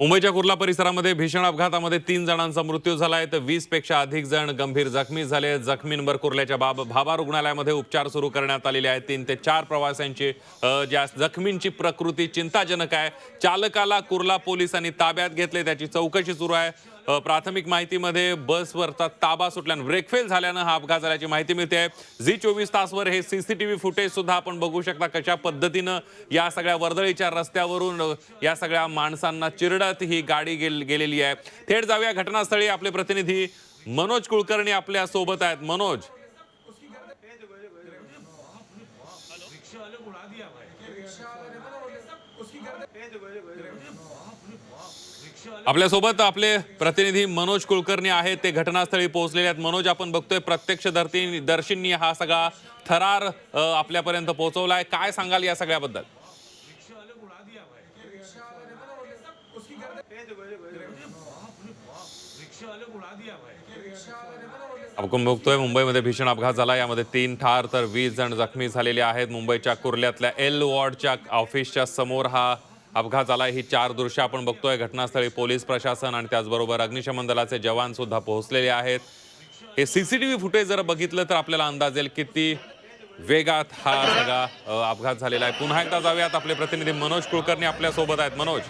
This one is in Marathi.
मुंबईच्या कुर्ला परिसरामध्ये भीषण अपघातामध्ये तीन जणांचा मृत्यू झाला आहे तर वीसपेक्षा अधिक जण गंभीर जखमी झाले. जखमींवर कुर्ल्याच्या बाब भाभा रुग्णालयामध्ये उपचार सुरू करण्यात आलेले आहेत. तीन ते चार प्रवाशांची ज्या जखमींची प्रकृती चिंताजनक आहे. चालकाला कुर्ला पोलिसांनी ताब्यात घेतले. त्याची चौकशी सुरू आहे. प्राथमिक माहितीमध्ये बसवरचा ताबा सुटल्यानं ब्रेकफेल झाल्यानं हा अपघात झाल्याची माहिती मिळते. आहे झी चोवीस तासवर हे सीसीटीव्ही फुटेज सुद्धा आपण बघू शकता कशा पद्धतीनं या सगळ्या वर्दळीच्या रस्त्यावरून या सगळ्या माणसांना चिरडत ही गाडी गेल गेलेली आहे. थेट जाऊया घटनास्थळी. आपले प्रतिनिधी मनोज कुलकर्णी आपल्यासोबत आहेत. मनोज. आपल्यासोबत आपले प्रतिनिधी मनोज कुलकर्णी आहेत. ते घटनास्थळी पोहोचलेले आहेत. मनोज आपण बघतोय प्रत्यक्ष धर्ती दर्शींनी हा सगळा थरार आपल्यापर्यंत आपल्यापर्यंत पोहोचवलाय. काय सांगाल या सगळ्याबद्दल? आपण बघतोय मुंबईमध्ये भीषण अपघात झाला यामध्ये तीन ठार तर वीस जण जखमी झालेले आहेत. मुंबईच्या कुर्ल्यातल्या एल वॉर्डच्या ऑफिसच्या समोर हा अपघात झाला ही चार दृश्य आपण बघतोय. घटनास्थळी पोलीस प्रशासन आणि त्याचबरोबर अग्निशमन दलाचे जवान सुद्धा पोहोचलेले आहेत. हे सीसीटीव्ही फुटेज जर बघितलं तर आपल्याला अंदाज येईल किती वेगात हा सगळा अपघात झालेला आहे. पुन्हा एकदा जाऊयात आपले प्रतिनिधी मनोज कुलकर्णी आपल्यासोबत आहेत. मनोज.